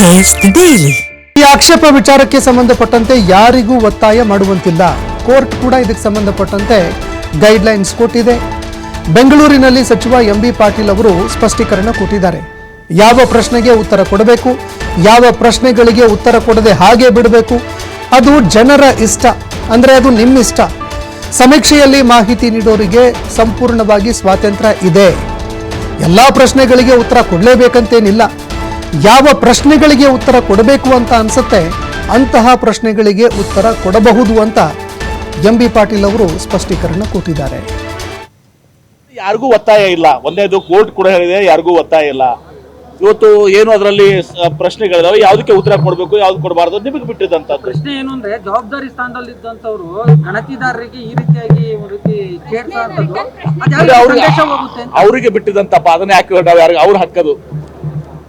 Taste daily. ಈ ಆಕ್ಷೇಪ ವಿಚಾರಕ್ಕೆ ಸಂಬಂಧಪಟ್ಟಂತೆ ಯಾರಿಗೂ ಒತ್ತಾಯ ಮಾಡುವಂತಿಲ್ಲ. ಕೋರ್ಟ್ ಕೂಡ ಇದಕ್ಕೆ ಸಂಬಂಧಪಟ್ಟಂತೆ ಗೈಡ್ಲೈನ್ಸ್ ಕೊಟ್ಟಿದೆ. ಬೆಂಗಳೂರಿನಲ್ಲಿ ಸಚಿವ ಎಂ ಬಿ ಪಾಟೀಲ್ ಅವರು ಸ್ಪಷ್ಟೀಕರಣ ಕೊಟ್ಟಿದ್ದಾರೆ. ಯಾವ ಪ್ರಶ್ನೆಗೆ ಉತ್ತರ ಕೊಡಬೇಕು? ಯಾವ ಪ್ರಶ್ನೆಗಳಿಗೆ ಉತ್ತರ ಕೊಡದೆ ಹಾಗೆ ಬಿಡಬೇಕು? ಅದು ಜನರ ಇಷ್ಟ, ಅಂದರೆ ಅದು ನಿಮ್ಮ ಇಷ್ಟ ಸಮೀಕ್ಷೆಯಲ್ಲಿ ಮಾಹಿತಿ ನೀಡೋರಿಗೆ ಸಂಪೂರ್ಣವಾಗಿ ಸ್ವಾತಂತ್ರ್ಯ ಇದೆ. ಎಲ್ಲ ಪ್ರಶ್ನೆಗಳಿಗೆ ಉತ್ತರ ಕೊಡಲೇಬೇಕಂತೇನಿಲ್ಲ. ಯಾವ ಪ್ರಶ್ನೆಗಳಿಗೆ ಉತ್ತರ ಕೊಡಬೇಕು ಅಂತ ಅನಿಸುತ್ತೆ ಅಂತಹ ಪ್ರಶ್ನೆಗಳಿಗೆ ಉತ್ತರ ಕೊಡಬಹುದು ಅಂತ ಎಂ ಬಿ ಪಾಟೀಲ್ ಅವರು ಸ್ಪಷ್ಟೀಕರಣ ಕೊಟ್ಟಿದ್ದಾರೆ. ಯಾರಿಗೂ ಒತ್ತಾಯ ಇಲ್ಲ. ಒಂದೇದು ಕೋರ್ಟ್ ಕೂಡ ಹೇಳಿದೆ ಯಾರಿಗೂ ಒತ್ತಾಯ ಇಲ್ಲ. ಇವತ್ತು ಏನು ಅದರಲ್ಲಿ ಪ್ರಶ್ನೆಗಳಿದಾವೆ ಯಾವ್ದಕ್ಕೆ ಉತ್ತರ ಕೊಡಬೇಕು ಯಾವ್ದು ಕೊಡಬಾರ್ದು ನಿಮಗೆ ಬಿಟ್ಟಿದ್ದಂತ ಪ್ರಶ್ನೆ ಏನು ಅಂದ್ರೆ ಜವಾಬ್ದಾರಿ ಸ್ಥಾನದಲ್ಲಿ ಇದ್ದಂತವ್ರು ಗಣತಿದಾರರಿಗೆ ಈ ರೀತಿಯಾಗಿ ಅವ್ರಿಗೆ ಬಿಟ್ಟಿದಂತಪ್ಪ ಅದನ್ನ ಯಾಕೆ ನಾವು ಯಾರಿಗೆ ಅವ್ರು ಹಾಕೋದು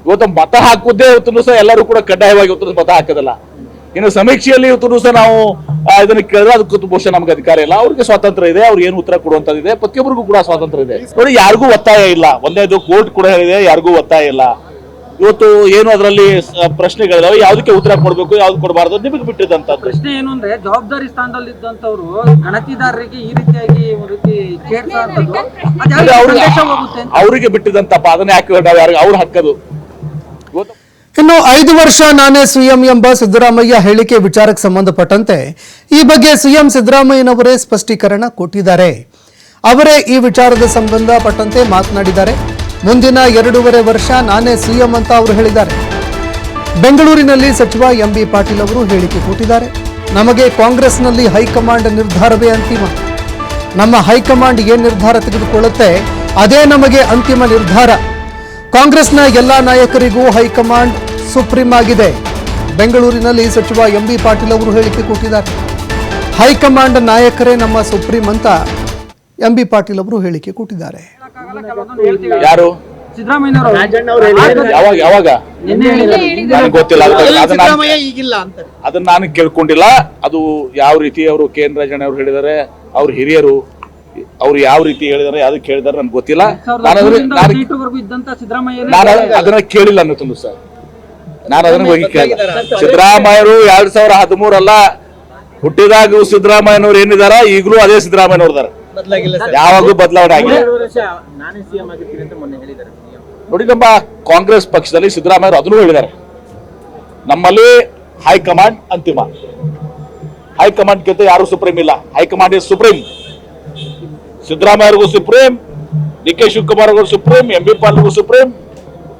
ಇವತ್ತು ಮತ ಹಾಕುದೇ ಇವತ್ತು ಸಹ ಎಲ್ಲರೂ ಕೂಡ ಕಡ್ಡಾಯವಾಗಿ ಇವತ್ತು ಮತ ಹಾಕೋದಿಲ್ಲ. ಇನ್ನು ಸಮೀಕ್ಷೆಯಲ್ಲಿ ಇವತ್ತು ಸಹ ನಾವು ಇದನ್ನ ಕೇಳಿದ್ರೆ ಅದಕ್ಕೆ ಬಹುಶಃ ನಮ್ಗೆ ಅಧಿಕಾರ ಇಲ್ಲ. ಅವ್ರಿಗೆ ಸ್ವಾತಂತ್ರ್ಯ ಇದೆ ಅವ್ರು ಏನು ಉತ್ತರ ಕೊಡುವಂತದಿದೆ ಪ್ರತಿಯೊಬ್ಬರಿಗೂ ಕೂಡ ಸ್ವಾತಂತ್ರ್ಯ ಇದೆ. ನೋಡಿ ಯಾರಿಗೂ ಒತ್ತಾಯ ಇಲ್ಲ. ಒಂದೇದು ಕೋರ್ಟ್ ಕೂಡ ಹೇಳಿದೆ ಯಾರಿಗೂ ಒತ್ತಾಯ ಇಲ್ಲ. ಇವತ್ತು ಏನು ಅದರಲ್ಲಿ ಪ್ರಶ್ನೆಗಳಿದಾವೆ. ಯಾವ್ದಕ್ಕೆ ಉತ್ತರ ಕೊಡ್ಬೇಕು ಯಾವ್ದು ಕೊಡಬಾರ್ದು ನಿಮಗೆ ಬಿಟ್ಟಿದ್ದಂತ ಪ್ರಶ್ನೆ ಏನು ಅಂದ್ರೆ ಜವಾಬ್ದಾರಿ ಸ್ಥಾನದಲ್ಲಿ ಇದ್ದಂತವ್ರು ಗಣತಿದಾರರಿಗೆ ಈ ರೀತಿಯಾಗಿ ರೀತಿ ಅವ್ರಿಗೆ ಅವರಿಗೆ ಬಿಟ್ಟಿದಂತಪ್ಪ ಅದನ್ನ ಯಾಕೆ ನಾವು ಹಕ್ಕದು ಅವ್ರು ಹಾಕೋದು. ಇವತ್ತು ಇನ್ನು ಐದು ವರ್ಷ ನಾನೇ ಸಿಎಂ ಎಂಬ ಸಿದ್ದರಾಮಯ್ಯ ಹೇಳಿಕೆ ವಿಚಾರಕ್ಕೆ ಸಂಬಂಧಪಟ್ಟಂತೆ ಈ ಬಗ್ಗೆ ಸಿಎಂ ಸಿದ್ದರಾಮಯ್ಯನವರೇ ಸ್ಪಷ್ಟೀಕರಣ ಕೊಟ್ಟಿದ್ದಾರೆ. ಅವರೇ ಈ ವಿಚಾರದ ಸಂಬಂಧಪಟ್ಟಂತೆ ಮಾತನಾಡಿದ್ದಾರೆ. ಮುಂದಿನ ಎರಡೂವರೆ ವರ್ಷ ನಾನೇ ಸಿಎಂ ಅಂತ ಅವರು ಹೇಳಿದ್ದಾರೆ. ಬೆಂಗಳೂರಿನಲ್ಲಿ ಸಚಿವ ಎಂ ಬಿ ಪಾಟೀಲ್ ಅವರು ಹೇಳಿಕೆ ಕೊಟ್ಟಿದ್ದಾರೆ. ನಮಗೆ ಕಾಂಗ್ರೆಸ್ನಲ್ಲಿ ಹೈಕಮಾಂಡ್ ನಿರ್ಧಾರವೇ ಅಂತಿಮ. ನಮ್ಮ ಹೈಕಮಾಂಡ್ ಏನ್ ನಿರ್ಧಾರ ತೆಗೆದುಕೊಳ್ಳುತ್ತೆ? ಅದೇ ನಮಗೆ ಅಂತಿಮ ನಿರ್ಧಾರ. ಕಾಂಗ್ರೆಸ್ನ ಎಲ್ಲ ನಾಯಕರಿಗೂ ಹೈಕಮಾಂಡ್ ಸುಪ್ರೀಂ ಆಗಿದೆ. ಬೆಂಗಳೂರಿನಲ್ಲಿ ಸಚಿವ ಎಂ ಬಿ ಪಾಟೀಲ್ ಅವರು ಹೇಳಿಕೆ ಕೊಟ್ಟಿದ್ದಾರೆ ಹೈಕಮಾಂಡ್ ನಾಯಕರೇ ನಮ್ಮ ಸುಪ್ರೀಂ ಅಂತ ಎಂ ಬಿ ಪಾಟೀಲ್ ಅವರು ಹೇಳಿಕೆ ಕೊಟ್ಟಿದ್ದಾರೆ ಯಾರು? ಯಾವಾಗ? ಯಾವಾಗ ಗೊತ್ತಿಲ್ಲ ಅದನ್ನ ನಾನು ಕೇಳ್ಕೊಂಡಿಲ್ಲ. ಅದು ಯಾವ ರೀತಿ ಅವರು ಕೆ ಎನ್ ರಾಜಣ್ಣ ಅವರು ಹೇಳಿದ್ದಾರೆ ಅವ್ರ ಹಿರಿಯರು ಅವ್ರು ಯಾವ ರೀತಿ ಹೇಳಿದಾರೆ ಅದಕ್ಕೆ ಹೇಳಿದಾರೆ ನನ್ಗೆ ಗೊತ್ತಿಲ್ಲ. ನಾನು ಅದನ್ನ ಕೇಳಿಲ್ಲ ಅನ್ನೋದು ಸರ್. ನಾನು ಅದನ್ನ ಹೋಗಿ ಕೇಳಿಲ್ಲ. ಸಿದ್ದರಾಮಯ್ಯರು ಎರಡ್ ಸಾವಿರ ಹದಿಮೂರಲ್ಲ ಹುಟ್ಟಿದಾಗ ಸಿದ್ದರಾಮಯ್ಯನವ್ರು ಏನಿದಾರ ಈಗಲೂ ಅದೇ ಸಿದ್ದರಾಮಯ್ಯನವ್ರು ಇದಾರೆ. ಯಾವಾಗೂ ಬದಲಾವಣೆ ಆಗಿಲ್ಲ. ನೋಡಿ ನಮ್ಮ ಕಾಂಗ್ರೆಸ್ ಪಕ್ಷದಲ್ಲಿ ಸಿದ್ದರಾಮಯ್ಯರು ಅದನ್ನು ಹೇಳಿದ್ದಾರೆ. ನಮ್ಮಲ್ಲಿ ಹೈಕಮಾಂಡ್ ಅಂತಿಮ. ಹೈಕಮಾಂಡ್ ಕಿಂತ ಯಾರು ಸುಪ್ರೀಂ ಇಲ್ಲ? High command is supreme? ಸಿದ್ದರಾಮಯ್ಯರಿಗೂ supreme D K Shivakumar ಅವ್ರಿಗೂ ಸುಪ್ರೀಂ ಎಂ ಬಿ ಪಾಲ್ಗೂ ಸುಪ್ರೀಂ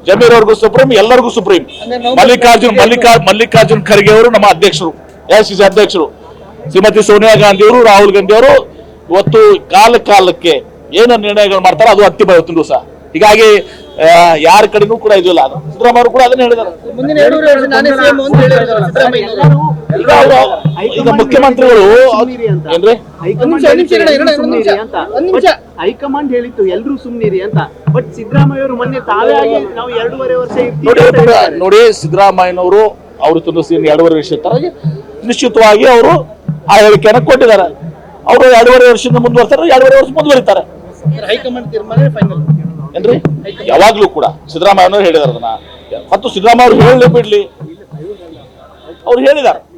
ಜಮೀರ್ ಅವ್ರಿಗೂ ಸುಪ್ರೀಂ ಎಲ್ಲರಿಗೂ ಸುಪ್ರೀಂ. ಮಲ್ಲಿಕಾರ್ಜುನ್ ಮಲ್ಲಿಕಾ ಮಲ್ಲಿಕಾರ್ಜುನ್ ಖರ್ಗೆ ಅವರು ನಮ್ಮ ಅಧ್ಯಕ್ಷರು ಎಸ್ ಸಿ ಅಧ್ಯಕ್ಷರು. ಶ್ರೀಮತಿ ಸೋನಿಯಾ ಗಾಂಧಿ ಅವರು ರಾಹುಲ್ ಗಾಂಧಿ ಅವರು ಇವತ್ತು ಕಾಲ ಕಾಲಕ್ಕೆ ಏನು ನಿರ್ಣಯಗಳು ಮಾಡ್ತಾರೋ ಅದು ಅಂತಿಮ ಇವತ್ತಿನ ಸಹ. ಹೀಗಾಗಿ ಯಾರ ಕಡೆನೂ ಕೂಡ ಇದಿಲ್ಲ ಅದು ಸಿದ್ದರಾಮಯ್ಯ ಅವರು ಕೂಡ ಅದನ್ನ ಹೇಳಿದ್ದಾರೆ ಈಗ ಮುಖ್ಯಮಂತ್ರಿಗಳು ಏನ್ರಿ? ಹೈಕಮಾಂಡ್ ಹೇಳಿತ್ತು ಎಲ್ರೂ ಸುಮ್ನಿರಿ ಅಂತ. ಬಟ್ ಸಿದ್ದರಾಮಯ್ಯ ಅವರು ಮೊನ್ನೆ ತಾವೇ ಆಗಿ ನಾವು ಎರಡೂವರೆ ವರ್ಷ ನೋಡಿ. ನೋಡಿ ಸಿದ್ದರಾಮಯ್ಯನವರು ಅವರು ತುಂಬಿಸಿ ಎರಡೂವರೆ ವರ್ಷ ಇರ್ತಾರೆ. ನಿಶ್ಚಿತವಾಗಿ ಅವರು ಆ ಹೇಳಿಕೆಯನ್ನು ಕೊಟ್ಟಿದ್ದಾರೆ. ಅವರು ಎರಡೂವರೆ ವರ್ಷದಿಂದ ಮುಂದುವರ್ತಾರೆ ಎರಡೂವರೆ ವರ್ಷ ಮುಂದುವರಿತಾರೆ. ಹೈಕಮಾಂಡ್ ತೀರ್ಮಾನ ಫೈನಲ್ ಏನ್ರಿ? ಯಾವಾಗ್ಲೂ ಕೂಡ ಸಿದ್ದರಾಮಯ್ಯನವರು ಹೇಳಿದಾರ ಅದನ್ನ. ಮತ್ತು ಸಿದ್ದರಾಮಯ್ಯ ಅವರು ಹೇಳಲಿ ಬಿಡ್ಲಿ. ಅವ್ರು ಹೇಳಿದ್ದಾರೆ ಯಾವುದೋ